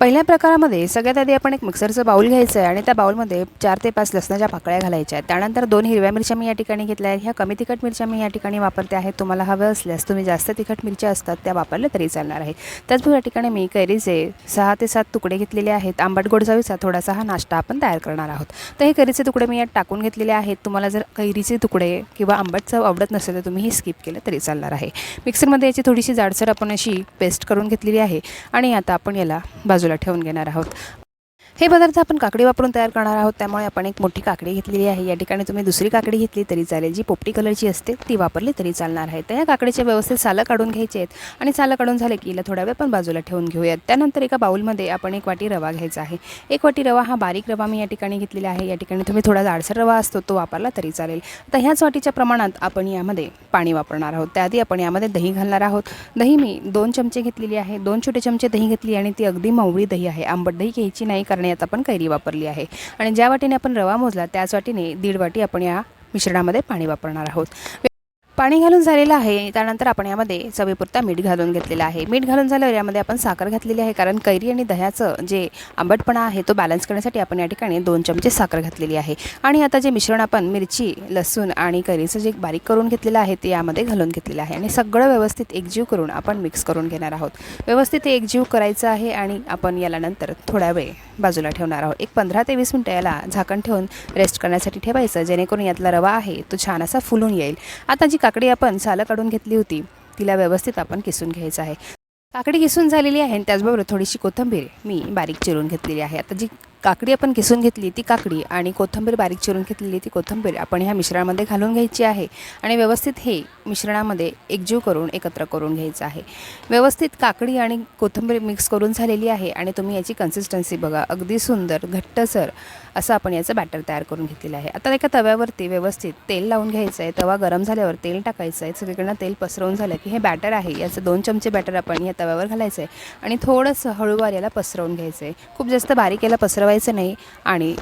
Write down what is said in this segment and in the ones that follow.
पहिल्या प्रकारामध्ये सगळ्यात आधी आपण एक मिक्सरचं बाऊल घ्यायचं आहे आणि त्या बाऊलमध्ये चार ते पाच लसणाच्या पाकळ्या घालायच्या आहेत. त्यानंतर दोन हिरव्या मिरच्या मी या ठिकाणी घेतल्या आहेत. ह्या कमी तिखट मिरच्या मी या ठिकाणी वापरते आहे. तुम्हाला हव्या असल्यास तुम्ही जास्त तिखट मिरच्या असतात त्या वापरल्या तरी चालणार आहे. त्याचबरोबर या ठिकाणी मी कैरीचे सहा ते सात तुकडे घेतलेले आहेत. आंबट गोड चवीचा थोडासा हा नाश्ता आपण तयार करणार आहोत. तर हे कैरीचे तुकडे मी यात टाकून घेतलेले आहेत. तुम्हाला जर कैरीचे तुकडे किंवा आंबट चव आवडत नसेल तर तुम्ही हे स्किप केलं तरी चालणार आहे. मिक्सरमध्ये याची थोडीशी जाडसर आपण अशी पेस्ट करून घेतलेली आहे. आणि आता आपण याला बाजूला ठेवून घेणार आहोत. हे पदार्थ आपण काकडी वापरून तयार करणार आहोत. त्यामुळे आपण एक मोठी काकडी घेतलेली आहे. या ठिकाणी तुम्ही दुसरी काकडी घेतली तरी चालेल. जी पोपटी कलरची असते ती वापरली तरी चालणार आहे. तर या काकडीचे व्यवस्थित सालं काढून घ्यायचे आहेत. आणि सालं काढून झाले की हिला थोडा वेळ पण बाजूला ठेवून घेऊयात. त्यानंतर एका बाऊलमध्ये आपण एक वाटी रवा घ्यायचा आहे. एक वाटी रवा हा बारीक रवा मी या ठिकाणी घेतलेला आहे. या ठिकाणी तुम्ही थोडा जाडसर रवा असतो तो वापरला तरी चालेल. तर ह्याच वाटीच्या प्रमाणात आपण यामध्ये पाणी वापरणार आहोत. त्याआधी आपण यामध्ये दही घालणार आहोत. दही मी दोन चमचे घेतलेली आहे. दोन छोटे चमचे दही घेतली आणि ती अगदी मवळी दही आहे. आंबट दही घ्यायची नाही कारण यात आपण कैरी वापरली आहे. आणि ज्या वाटीने आपण रवा मोजला त्याच वाटीने दीड वाटी आपण या मिश्रणामध्ये पाणी वापरणार आहोत. पाणी घालून झालेलं आहे. त्यानंतर आपण यामध्ये चवीपुरता मीठ घालून घेतलेलं आहे. मीठ घालून झाल्यावर यामध्ये आपण साखर घातलेली आहे. कारण कैरी आणि दह्याचं जे आंबटपणा आहे तो बॅलन्स करण्यासाठी आपण या ठिकाणी दोन चमचे साखर घातलेली आहे. आणि आता जे मिश्रण आपण मिरची लसूण आणि कैरीचं जे बारीक करून घेतलेलं आहे ते यामध्ये घालून घेतलेलं आहे. आणि सगळं व्यवस्थित एकजीव करून आपण मिक्स करून घेणार आहोत. व्यवस्थित ते एकजीव करायचं आहे आणि आपण याला नंतर थोड्या वेळ बाजूला ठेवणार आहोत. एक पंधरा ते वीस मिनटं याला झाकण ठेवून रेस्ट करण्यासाठी ठेवायचं. जेणेकरून यातला रवा आहे तो छान असा फुलून येईल. आता जी काकडी आपण सालं काढून घेतली होती तिला व्यवस्थित आपण किसून घ्यायचं आहे. काकडी किसून झालेली आहे आणि त्याचबरोबर थोडीशी कोथिंबीर मी बारीक चिरून घेतलेली आहे. आता जी काकडी आपण किसून घेतली ती काकडी आणि कोथिंबीर बारीक चिरून घेतलेली ती कोथिंबीर आपण ह्या मिश्रणामध्ये घालून घ्यायची आहे. आणि व्यवस्थित हे मिश्रणामध्ये एकजीव करून एकत्र करून घ्यायचं आहे. व्यवस्थित काकडी आणि कोथिंबीर मिक्स करून झालेली आहे आणि तुम्ही याची कन्सिस्टन्सी बघा. अगदी सुंदर घट्टसर असं आपण याचं बॅटर तयार करून घेतलेलं आहे. आता एका तव्यावरती व्यवस्थित तेल लावून घ्यायचं आहे. तवा गरम झाल्यावर तेल टाकायचं आहे. सगळीकडनं तेल पसरवून झालं की हे बॅटर आहे. याचं दोन चमचे बॅटर आपण या तव्यावर घालायचं आहे. आणि थोडंसं हळूवार याला पसरवून घ्यायचं आहे. खूप जास्त बारीक याला पसरवायचं नाही आणि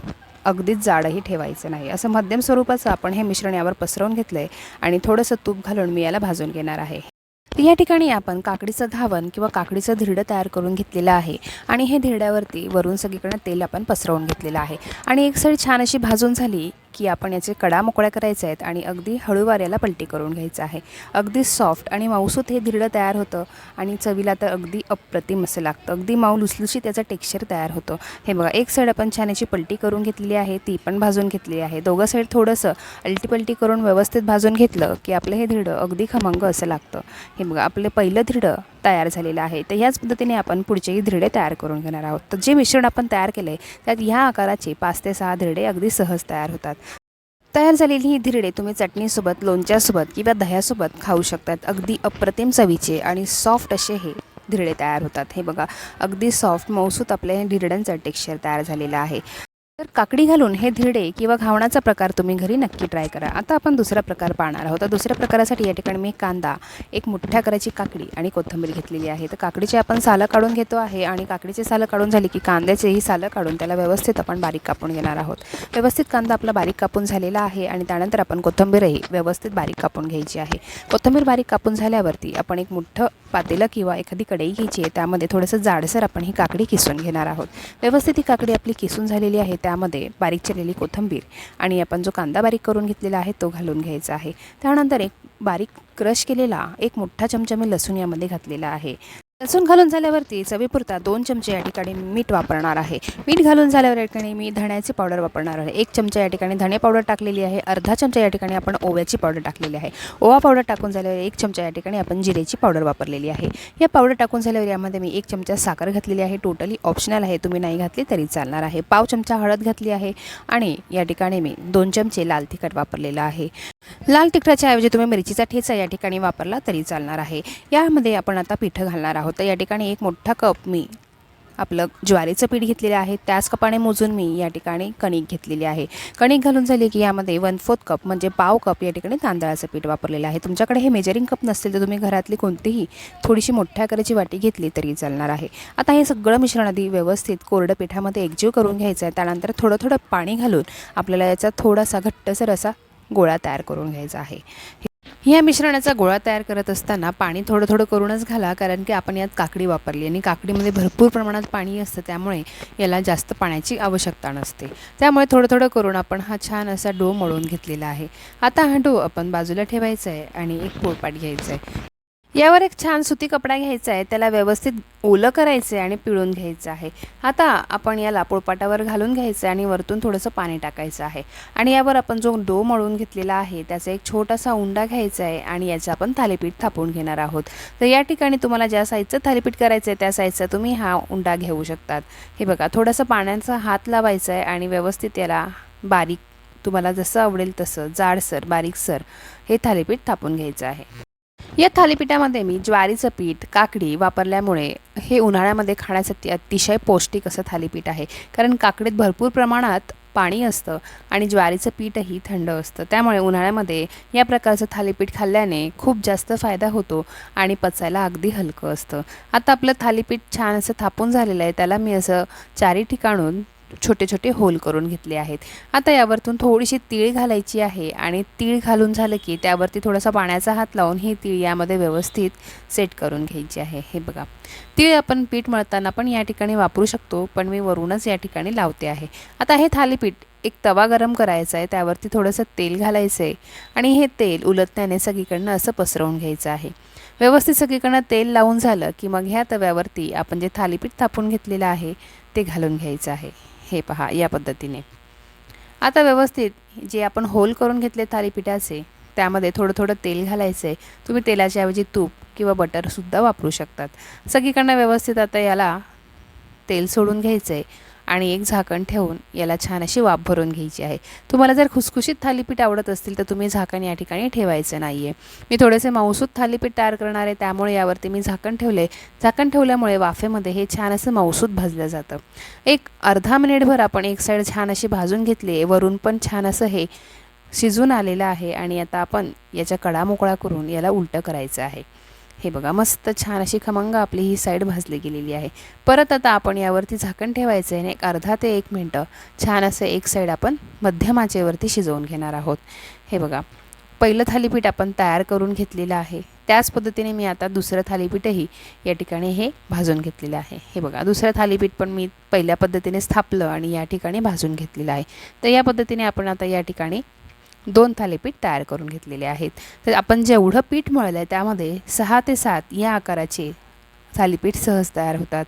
अगदीच जाडही ठेवायचं नाही. असं मध्यम स्वरूपाचं आपण हे मिश्रण यावर पसरवून घेतलं आहे आणि थोडंसं तूप घालून मी याला भाजून घेणार आहे. तर या ठिकाणी आपण काकडीचं धावन किंवा काकडीचं धिरडं तयार करून घेतलेलं आहे. आणि हे धिरड्यावरती वरून सगळीकडनं तेल आपण पसरवून घेतलेलं आहे. आणि एक साईड छान अशी भाजून झाली की आपण याचे कडा मोकळ्या करायच्या आहेत आणि अगदी हळूवार याला पलटी करून घ्यायचं आहे. अगदी सॉफ्ट आणि मऊसूत हे धिरडं तयार होतं आणि चवीला तर अगदी अप्रतिम असं लागतं. अगदी माऊ लुसलुशी त्याचं टेक्स्चर तयार होतं. हे बघा एक साईड आपण छान याची पलटी करून घेतलेली आहे. ती पण भाजून घेतली आहे. दोघं साईड थोडंसं अलटीपलटी करून व्यवस्थित भाजून घेतलं की आपलं हे धिरडं अगदी खमंग असं लागतं. हे बघा आपलं पहिलं धिरडं तयार झालेलं आहे. तर ह्याच पद्धतीने आपण पुढचेही धिरडे तयार करून घेणार आहोत. तर जे मिश्रण आपण तयार केलं आहे त्यात ह्या आकाराचे पाच ते सहा धिरडे अगदी सहज तयार होतात. तयार झालेली ही धिरडे तुम्ही चटणीसोबत लोणच्यासोबत किंवा दह्यासोबत खाऊ शकतात. अगदी अप्रतिम चवीचे आणि सॉफ्ट असे हे धिरडे तयार होतात. हे बघा अगदी सॉफ्ट मौसूत आपल्या हे धिरड्यांचं टेक्स्चर तयार झालेलं आहे. तर काकडी घालून हे धिरडे किंवा घावणाचा प्रकार तुम्ही घरी नक्की ट्राय करा. आता आपण दुसरा प्रकार पाहणार आहोत. तर दुसऱ्या प्रकारासाठी या ठिकाणी मी कांदा एक मोठ्या आकाराची काकडी आणि कोथिंबीर घेतलेली आहे. तर काकडीचे आपण सालं काढून घेतो आहे आणि काकडीचे सालं काढून झाली की कांद्याचेही सालं काढून त्याला व्यवस्थित आपण बारीक कापून घेणार आहोत. व्यवस्थित कांदा आपला बारीक कापून झालेला आहे आणि त्यानंतर आपण कोथिंबीरही व्यवस्थित बारीक कापून घ्यायची आहे. कोथिंबीर बारीक कापून झाल्यावरती आपण एक मोठं पातेलं किंवा एखादी कढई घ्यायची आहे त्यामध्ये थोडंसं जाडसर आपण ही काकडी किसून घेणार आहोत. व्यवस्थित ही काकडी आपली किसून झालेली आहे त्यामध्ये बारीक चिरलेली कोथिंबीर आणि आपण जो कांदा बारीक करून घेतलेला आहे तो घालून घ्यायचा आहे. त्यानंतर एक बारीक क्रश केलेला एक मोठा चमचा मी लसूण यामध्ये घातलेला आहे. लसूण घालून झाल्यावरती चवीपुरता दोन चमचे या ठिकाणी मीठ वापरणार आहे. मीठ घालून झाल्यावर या ठिकाणी मी धण्याची पावडर वापरणार आहे. एक चमचा या ठिकाणी धणे पावडर टाकलेली आहे. अर्धा चमचा या ठिकाणी आपण ओव्याची पावडर टाकलेली आहे. ओवा पावडर टाकून झाल्यावर एक चमचा या ठिकाणी आपण जिरेची पावडर वापरलेली आहे. या पावडर टाकून झाल्यावर यामध्ये मी एक चमचा साखर घातलेली आहे. टोटली ऑप्शनल आहे. तुम्ही नाही घातली तरी चालणार आहे. पाव चमचा हळद घातली आहे आणि या ठिकाणी मी दोन चमचे लाल तिखट वापरलेलं आहे. लाल तिखटाच्या ऐवजी तुम्ही मिरचीचा ठेचा या ठिकाणी वापरला तरी चालणार आहे. यामध्ये आपण आता पिठं घालणार आहोत. तर या ठिकाणी एक मोठा कप मी आपलं ज्वारीचं पीठ घेतलेलं आहे. त्याच कपाने मोजून मी या ठिकाणी कणिक घेतलेली आहे. कणिक घालून झाली की यामध्ये वन फोर्थ कप म्हणजे पाव कप या ठिकाणी तांदळाचं पीठ वापरलेलं आहे. तुमच्याकडे हे मेजरिंग कप नसतील तर तुम्ही घरातली कोणतीही थोडीशी मोठ्या आकाराची वाटी घेतली तरी चालणार आहे. आता हे सगळं मिश्रण आधी व्यवस्थित कोरडं पिठामध्ये एकजीव करून घ्यायचं आहे. त्यानंतर थोडं थोडं पाणी घालून आपल्याला याचा थोडासा घट्टसर असा गोळा तयार करून घ्यायचा आहे. ह्या मिश्रणाचा गोळा तयार करत असताना पाणी थोडं थोडं करूनच घाला कारण की आपण यात काकडी वापरली आणि काकडीमध्ये भरपूर प्रमाणात पाणी असतं त्यामुळे याला जास्त पाण्याची आवश्यकता नसते. त्यामुळे थोडं थोडं करून आपण हा छान असा डो मळून घेतलेला आहे. आता हा डो आपण बाजूला ठेवायचा आहे आणि एक पोळपाट घ्यायचा आहे. यावर एक छान सुती कपडा घ्यायचा आहे. त्याला व्यवस्थित ओलं करायचं आहे आणि पिळून घ्यायचं आहे. आता आपण याला पोळपाटावर घालून घ्यायचं आहे आणि वरतून थोडंसं पाणी टाकायचं आहे. आणि यावर आपण जो डो मळून घेतलेला आहे त्याचा एक छोटासा उंडा घ्यायचा आहे आणि याचं आपण थालीपीठ थापून घेणार आहोत. तर या ठिकाणी तुम्हाला ज्या साईजचं थालीपीठ करायचं आहे त्या साईजचा तुम्ही हा उंडा घेऊ शकतात. हे बघा थोडंसं पाण्याचा हात लावायचा आहे आणि व्यवस्थित याला बारीक तुम्हाला जसं आवडेल तसं जाडसर बारीकसर हे थालीपीठ थापून घ्यायचं आहे. या थालीपीठामध्ये मी ज्वारीचं पीठ काकडी वापरल्यामुळे हे उन्हाळ्यामध्ये खाण्यासाठी अतिशय पौष्टिक असं थालीपीठ आहे. कारण काकडीत भरपूर प्रमाणात पाणी असतं आणि ज्वारीचं पीठही थंड असतं. त्यामुळे उन्हाळ्यामध्ये या प्रकारचं थालीपीठ खाल्ल्याने खूप जास्त फायदा होतो आणि पचायला अगदी हलकं असतं. आता आपलं थालीपीठ छान असं थापून झालेलं आहे. त्याला मी असं चारी ठिकाणून छोटे छोटे होल करून घेतले आहेत. आता यावरतून थोडीशी तीळ घालायची आहे आणि तीळ घालून झालं की त्यावरती थोडासा पाण्याचा हात लावून ही तीळ यामध्ये व्यवस्थित सेट करून घ्यायची आहे. हे बघा. तीळ आपण पीठ मळताना पण या ठिकाणी वापरू शकतो पण मी वरूनच या ठिकाणी लावते आहे. आता हे थालीपीठ एक तवा गरम करायचा आहे त्यावरती थोडंसं तेल घालायचं आहे आणि हे तेल उलटण्याने सगळीकडनं असं पसरवून घ्यायचं आहे. व्यवस्थित सगळीकडनं तेल लावून झालं की मग ह्या तव्यावरती आपण जे थालीपीठ थापून घेतलेलं आहे ते घालून घ्यायचं आहे. हे पहा या पद्धतीने. आता व्यवस्थित जे आपण होल करून घेतले थालीपीठाचे त्यामध्ये थोडं थोडं तेल घालायचं आहे तुम्ही तेलाच्या ऐवजी तूप किंवा बटरसुद्धा वापरू शकतात. सगळीकडनं व्यवस्थित आता याला तेल सोडून घ्यायचं आहे आणि एक झाकण ठेवून याला छान अशी वाफ भरून घ्यायची आहे. तुम्हाला जर खुसखुशीत थालीपीठ आवडत असतील तर तुम्ही झाकण या ठिकाणी ठेवायचं नाही आहे मी थोडेसे मांसूत थालीपीठ तयार करणार आहे त्यामुळे यावरती मी झाकण ठेवले. झाकण ठेवल्यामुळे वाफेमध्ये हे छान असं मऊसूत भाजलं जातं. एक अर्धा मिनिटभर आपण एक साईड छान अशी भाजून घेतली आहे. वरून पण छान असं हे शिजून आलेलं आहे आणि आता आपण याच्या कडा मोकळा करून याला उलटं करायचं आहे. हे बघा मस्त छान अशी खमंग आपली ही साईड भाजली गेलेली आहे. परत आता आपण यावरती झाकण ठेवायचं आहे आणि एक अर्धा ते एक मिनटं छान असं एक साईड आपण मध्यम आचेवरती शिजवून घेणार आहोत. हे बघा पहिलं थालीपीठ आपण तयार करून घेतलेलं आहे. त्याच पद्धतीने मी आता दुसरं थालीपीठही या ठिकाणी हे भाजून घेतलेलं आहे. हे बघा दुसरं थालीपीठ पण मी पहिल्या पद्धतीने स्थापलं आणि या ठिकाणी भाजून घेतलेलं आहे. तर या पद्धतीने आपण आता या ठिकाणी दोन थालीपीठ तयार करून घेतलेले आहेत. तर आपण जेवढं पीठ मळलं आहे त्यामध्ये सहा ते सात या आकाराचे थालीपीठ सहज तयार होतात.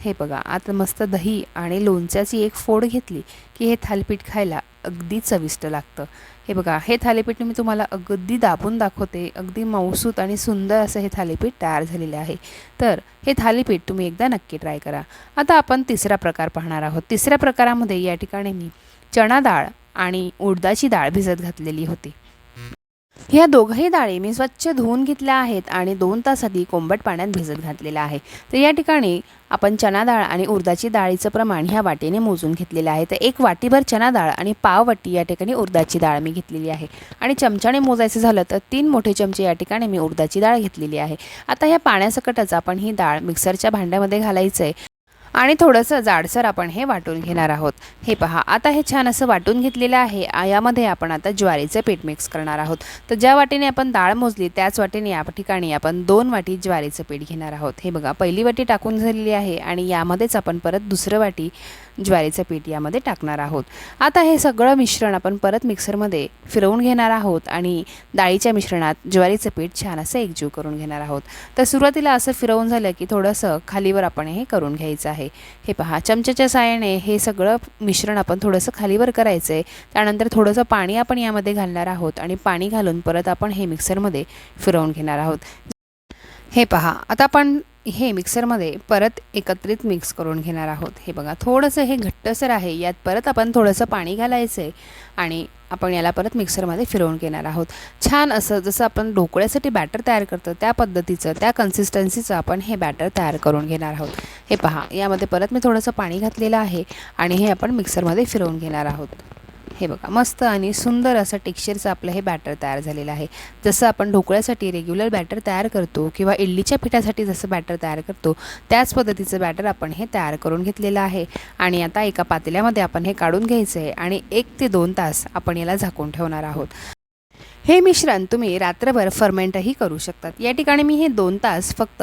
हे बघा आता मस्त दही आणि लोणच्याची एक फोड घेतली की हे थालीपीठ खायला अगदी चविष्ट लागतं. हे बघा हे थालीपीठ मी तुम्हाला अगदी दाबून दाखवते. अगदी मऊसूत आणि सुंदर असं हे थालीपीठ तयार झालेले आहे. तर हे थालीपीठ तुम्ही एकदा नक्की ट्राय करा. आता आपण तिसरा प्रकार पाहणार आहोत. तिसऱ्या प्रकारामध्ये या ठिकाणी मी चणा डाळ आणि उडदाची डाळ भिजत घातलेली होती. ह्या दोघंही डाळी मी स्वच्छ धुवून घेतल्या आहेत आणि दोन तास आधी कोंबट पाण्यात भिजत घातलेलं आहे. तर या ठिकाणी आपण चना डाळ आणि उर्दाची डाळीचं प्रमाण ह्या वाटीने मोजून घेतलेलं आहे. तर एक वाटीभर चना डाळ आणि पाव वाटी या ठिकाणी उर्दाची डाळ मी घेतलेली आहे. आणि चमच्याने मोजायचं झालं तर तीन मोठे चमचे या ठिकाणी मी उर्दाची डाळ घेतलेली आहे. आता ह्या पाण्यासकटच आपण ही डाळ मिक्सरच्या भांड्यामध्ये घालायचं आहे आणि थोडंसं जाडसर आपण हे वाटून घेणार आहोत. हे पहा आता हे छान असं वाटून घेतलेलं आहे. यामध्ये आपण आता ज्वारीचं पीठ मिक्स करणार आहोत. तर ज्या वाटीने आपण डाळ मोजली त्याच वाटीने या ठिकाणी आपण दोन वाटी ज्वारीचं पीठ घेणार आहोत. हे बघा पहिली वाटी टाकून झालेली आहे आणि यामध्येच आपण परत दुसरं वाटी ज्वारीचं पीठ यामध्ये टाकणार आहोत. आता हे सगळं मिश्रण आपण परत मिक्सरमध्ये फिरवून घेणार आहोत आणि डाळीच्या मिश्रणात ज्वारीचं पीठ छान असं एकजीव करून घेणार आहोत. तर सुरुवातीला असं फिरवून झालं की थोडंसं खालीवर आपण हे करून घ्यायचं आहे. हे पहा चमच्याच्या साहाय्याने हे सगळं मिश्रण आपण थोडंसं खालीवर करायचं आहे. त्यानंतर थोडंसं पाणी आपण यामध्ये घालणार आहोत आणि पाणी घालून परत आपण हे मिक्सरमध्ये फिरवून घेणार आहोत. हे पहा आता आपण हे मिक्सरमध्ये परत एकत्रित मिक्स करून घेणार आहोत. हे बघा थोडंसं हे घट्टसर आहे यात परत आपण थोडंसं पाणी घालायचं आहे आणि आपण याला परत मिक्सरमध्ये फिरवून घेणार आहोत. छान असं जसं आपण ढोकळ्यासाठी बॅटर तयार करतो त्या पद्धतीचं त्या कन्सिस्टन्सीचं आपण हे बॅटर तयार करून घेणार आहोत. हे पहा यामध्ये परत मी थोडंसं पाणी घातलेलं आहे आणि हे आपण मिक्सरमध्ये फिरवून घेणार आहोत. हे बघा मस्त आणि सुंदर असं टेक्स्चरचं आपलं हे बॅटर तयार झालेलं आहे. जसं आपण ढोकळ्यासाठी रेग्युलर बॅटर तयार करतो किंवा इडलीच्या पिठासाठी जसं बॅटर तयार करतो त्याच पद्धतीचं बॅटर आपण हे तयार करून घेतलेलं आहे. आणि आता एका पातेल्यामध्ये आपण हे काढून घ्यायचं आहे आणि एक ते दोन तास आपण याला झाकून ठेवणार आहोत. हे मिश्रण तुम्ही रात्रभर फर्मेंटही करू शकतात. या ठिकाणी मी हे दोन तास फक्त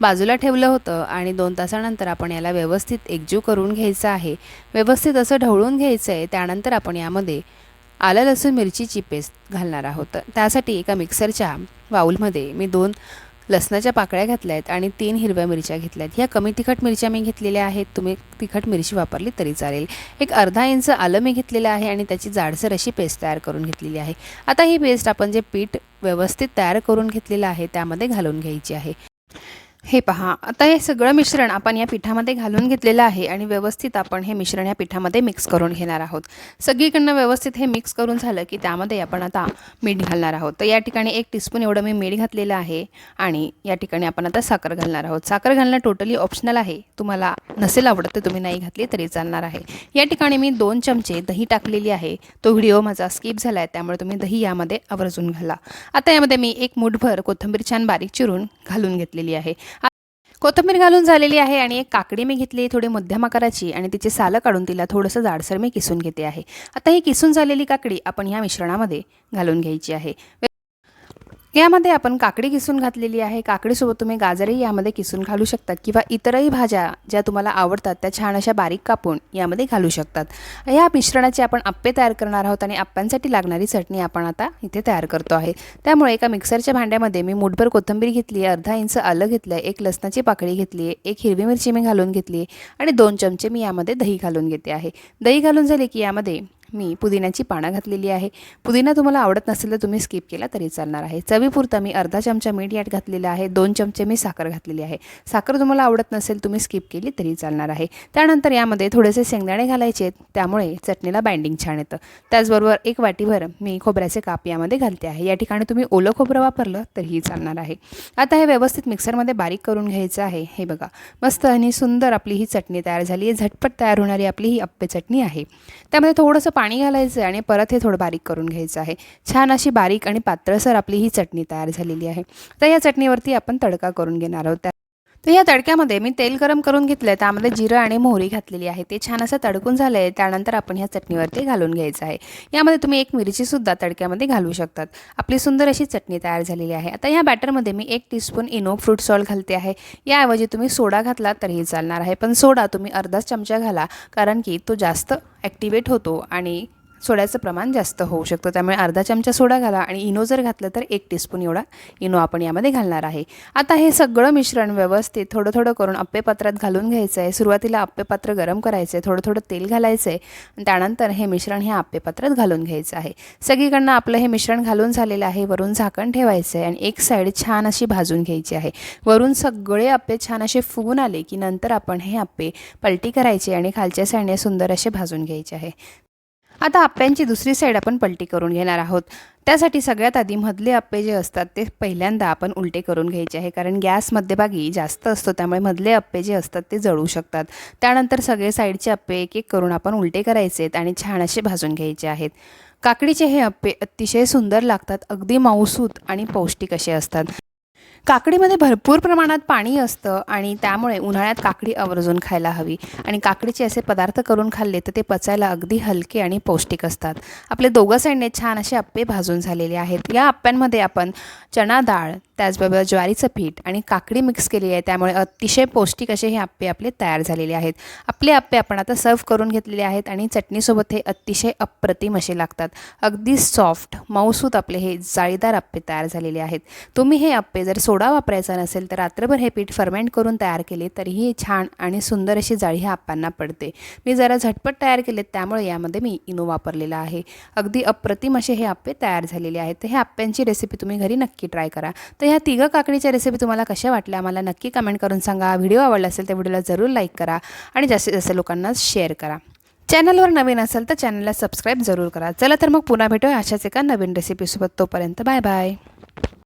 बाजूला ठेवलं होतं आणि दोन तासानंतर आपण याला व्यवस्थित एकजीव करून घ्यायचं आहे. व्यवस्थित असं ढवळून घ्यायचं आहे त्यानंतर आपण यामध्ये आलं लसूण मिरचीची पेस्ट घालणार आहोत. त्यासाठी एका मिक्सरच्या बाऊलमध्ये मी दोन लसणाच्या पाकळ्या घातल्या आहेत आणि तीन हिरव्या मिरच्या घेतल्या आहेत ह्या कमी तिखट मिरच्या मी घेतलेल्या आहेत. तुम्ही तिखट मिरची वापरली तरी चालेल. एक अर्धा इंच आलं मी घेतलेलं आहे आणि त्याची जाडसर अशी पेस्ट तयार करून घेतलेली आहे. आता ही पेस्ट आपण जे पीठ व्यवस्थित तयार करून घेतलेलं आहे त्यामध्ये घालून घ्यायची आहे. हे पहा आता हे सगळं मिश्रण आपण या पिठामध्ये घालून घेतलेलं आहे आणि व्यवस्थित आपण हे मिश्रण या पिठामध्ये मिक्स करून घेणार आहोत. सगळीकडनं व्यवस्थित हे मिक्स करून झालं की त्यामध्ये आपण आता मीठ घालणार आहोत. तर या ठिकाणी एक टीस्पून एवढं मी मीठ घातलेलं आहे आणि या ठिकाणी आपण आता साखर घालणार आहोत. साखर घालणं टोटली ऑप्शनल आहे. तुम्हाला नसेल आवडत तर तुम्ही नाही घातली तरी चालणार आहे. या ठिकाणी मी दोन चमचे दही टाकलेली आहे. तो व्हिडिओ माझा स्किप झाला आहे त्यामुळे तुम्ही दही यामध्ये आवर्जून घाला. आता यामध्ये मी एक मुठभर कोथिंबीर छान बारीक चिरून घालून घेतलेली आहे. कोथिंबीर घालून झालेली आहे आणि एक काकडी मी घेतली थोडी मध्यम आकाराची आणि तिचे सालं काढून तिला थोडंसं जाडसर मी किसून घेते आहे. आता ही किसून झालेली काकडी आपण ह्या मिश्रणामध्ये घालून घ्यायची आहे. यामध्ये आपण काकडी किसून घातलेली आहे. काकडीसोबत तुम्ही गाजरही यामध्ये किसून घालू शकतात किंवा इतरही भाज्या ज्या तुम्हाला आवडतात त्या छान अशा बारीक कापून यामध्ये घालू शकतात. या मिश्रणाचे आपण आप्पे तयार करणार आहोत आणि आप्प्यांसाठी लागणारी चटणी आपण आता इथे तयार करतो आहे. त्यामुळे एका मिक्सरच्या भांड्यामध्ये मी मुठभर कोथिंबीर घेतली आहे अर्धा इंच आलं घेतलं आहे एक लसणाची पाकळी घेतली आहे एक हिरवी मिरची मी घालून घेतली आहे आणि दोन चमचे मी यामध्ये दही घालून घेते आहे. दही घालून झाले की यामध्ये मी पुदिन्याची पानं घातलेली आहे. पुदिना तुम्हाला आवडत नसेल तर तुम्ही स्किप केला तरी चालणार आहे. चवीपुरता मी अर्धा चमचा मीठ यात घातलेला आहे. दोन चमचे मी साखर घातलेली आहे. साखर तुम्हाला आवडत नसेल तुम्ही स्किप केली तरी चालणार आहे. त्यानंतर यामध्ये थोडेसे शेंगदाणे घालायचे आहेत. त्यामुळे चटणीला बाइंडिंग छान येतं. त्याचबरोबर एक वाटीभर मी खोबऱ्याचे काप यामध्ये घालते आहे. या ठिकाणी तुम्ही ओलं खोबरं वापरलं तरीही चालणार आहे. आता हे व्यवस्थित मिक्सरमध्ये बारीक करून घ्यायचं आहे. हे बघा. मस्त आणि सुंदर आपली ही चटणी तयार झाली आहे. झटपट तयार होणारी आपली ही अप्पे चटणी आहे. त्यामध्ये थोडंसं पाणी घालायचं आहे आणि परत हे थोडं बारीक करून घ्यायचं आहे. छान अशी बारीक आणि पातळसर आपली ही चटणी तयार झालेली आहे. तर या चटणीवरती आपण तडका करून घेणार आहोत. त्या तर या तडक्यामध्ये मी तेल गरम करून घेतलं आहे त्यामध्ये जिरं आणि मोहरी घातलेली आहे. ते छान असं तडकून झालं आहे त्यानंतर आपण ह्या चटणीवरती घालून घ्यायचं आहे. यामध्ये तुम्ही एक मिरचीसुद्धा तडक्यामध्ये घालू शकतात. आपली सुंदर अशी चटणी तयार झालेली आहे. आता ह्या बॅटरमध्ये मी एक टीस्पून इनो फ्रूट सॉल्ट घालते आहे. याऐवजी तुम्ही सोडा घातला तरीही चालणार आहे. पण सोडा तुम्ही अर्धाच चमचा घाला. कारण की तो जास्त ॲक्टिवेट होतो आणि सोड्याचं प्रमाण जास्त होऊ शकतं. त्यामुळे अर्धा चमचा सोडा घाला आणि इनो जर घातलं तर एक टीस्पून एवढा इनो आपण यामध्ये घालणार आहे. आता हे सगळं मिश्रण व्यवस्थित थोडं थोडं करून अप्पेपात्रात घालून घ्यायचं आहे सुरुवातीला अप्पेपात्र गरम करायचं आहे थोडं थोडं तेल घालायचं आहे त्यानंतर हे मिश्रण हे अप्पेपात्रात घालून घ्यायचं आहे. सगळीकडनं आपलं हे मिश्रण घालून झालेलं आहे. वरून झाकण ठेवायचं आहे आणि एक साईड छान अशी भाजून घ्यायची आहे. वरून सगळे अप्पे छान असे फुगून आले की नंतर आपण हे अप्पे पलटी करायचे आणि खालच्या साईडने सुंदर असे भाजून घ्यायचे आहे. आता आप्प्यांची दुसरी साईड आपण पलटी करून घेणार आहोत. त्यासाठी सगळ्यात आधी मधले आप्पे जे असतात ते पहिल्यांदा आपण उलटे करून घ्यायचे आहे. कारण गॅस मध्यभागी जास्त असतो त्यामुळे मधले अप्पे जे असतात ते जळू शकतात. त्यानंतर सगळे साईडचे अप्पे एक एक करून आपण उलटे करायचे आहेत आणि छान असे भाजून घ्यायचे आहेत. काकडीचे हे अप्पे अतिशय सुंदर लागतात अगदी माऊसूत आणि पौष्टिक असे असतात. काकडीमध्ये भरपूर प्रमाणात पाणी असतं आणि त्यामुळे उन्हाळ्यात काकडी आवर्जून खायला हवी. आणि काकडीचे असे पदार्थ करून खाल्ले तर ते पचायला अगदी हलके आणि पौष्टिक असतात. आपले दोघं साईडने छान असे अप्पे भाजून झालेले आहेत. या अप्प्यांमध्ये आपण चणा डाळ त्याचबरोबर ज्वारीचं पीठ आणि काकडी मिक्स केली आहे. त्यामुळे अतिशय पौष्टिक असे हे आप्पे आपले तयार झालेले आहेत. आपले आप्पे आपण आता सर्व करून घेतलेले आहेत आणि चटणीसोबत हे अतिशय अप्रतिम असे लागतात. अगदी सॉफ्ट मऊसूत आपले हे जाळीदार आप्पे तयार झालेले आहेत. तुम्ही हे आप्पे जर सोड वापरायचा नसेल तर रात्रभर हे पीठ फर्मेंट करून तयार केले तरीही छान आणि सुंदर अशी जाळी ही अप्पांना पडते. मी जरा झटपट तयार केलेत त्यामुळे यामध्ये मी इनो वापरलेला आहे. अगदी अप्रतिम असे हे आप्पे तयार झालेले आहेत. तर ह्या आप्प्यांची रेसिपी तुम्ही घरी नक्की ट्राय करा. तर ह्या तिघं काकडीच्या रेसिपी तुम्हाला कशा वाटल्या मला नक्की कमेंट करून सांगा. व्हिडिओ आवडला असेल तर व्हिडिओला जरूर लाईक करा आणि जास्तीत जास्त लोकांना शेअर करा. चॅनलवर नवीन असेल तर चॅनलला सबस्क्राईब जरूर करा. चला तर मग पुन्हा भेटूया अशाच एका नवीन रेसिपीसोबत तोपर्यंत बाय बाय